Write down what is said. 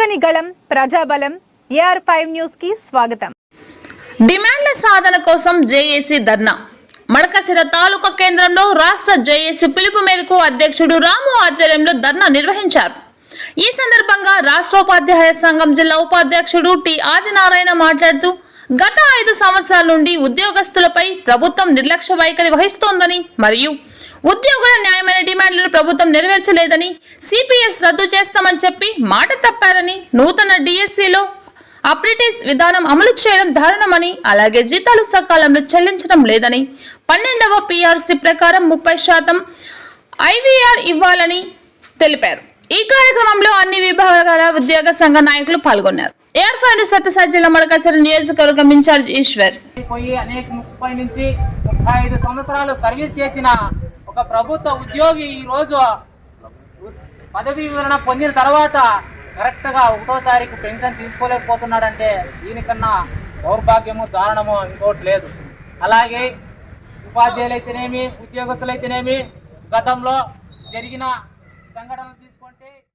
ప్రజని గళం ప్రజాబలం AR five న్యూస్కి స్వాగతం. డిమాండ్ల సాధన కోసం జేఏసీ ధర్నా. మడకసిర తాలూకా కేంద్రంలో రాష్ట్ర జేఏసీ పిలుపు మేరకు అధ్యక్షుడు రాము ఆధ్వర్యంలో ధర్నా నిర్వహించారు. ఈ సందర్భంగా రాష్ట్ర ఉపాధ్యాయ సంఘం జిల్లా ఉపాధ్యక్షుడు టి ఆదినారాయణ మాట్లాడుతూ గత ఐదు సంవత్సరాల నుండి ఉద్యోగస్తులపై ప్రభుత్వం నిర్లక్ష్య వైఖరి వహిస్తోందని మరియు ఉద్యోగుల న్యాయమైన డిమాండ్లను ప్రభుత్వం నెరవేర్చలేదని సిపిఎస్ రద్దు చేస్తామని చెప్పి మాట తప్పారని నూతన డిఎస్సిలో అప్రిటిస్ విధానం అమలు చేయడం దారుణమని అలాగే జీతాలు సకాలంలో చెల్లించడం లేదని పన్నెండవ పిఆర్సీ ప్రకారం ముప్పై శాతం ఐవీఆర్ ఇవ్వాలని తెలిపారు. ఈ కార్యక్రమంలో అన్ని విభాగాల ఉద్యోగ సంఘ నాయకులు పాల్గొన్నారు. ఎయిర్ ఫైర్ సత్యసాయి జిల్లా మడకసిరి నియోజకవర్గం ఇన్ఛార్జ్ ఈశ్వర్. పోయి అనేక ముప్పై నుంచి ముప్పై ఐదు సంవత్సరాలు సర్వీస్ చేసిన ఒక ప్రభుత్వ ఉద్యోగి ఈ రోజు పదవీ వివరణ పొందిన తర్వాత కరెక్ట్గా ఒకటో తారీఖు పెన్షన్ తీసుకోలేకపోతున్నాడంటే దీనికన్నా దౌర్భాగ్యము దారుణము ఇంకోటి లేదు. అలాగే ఉపాధ్యాయులైతేనేమి ఉద్యోగస్తులైతేనేమి గతంలో జరిగిన సంఘటనలు తీసుకుంటే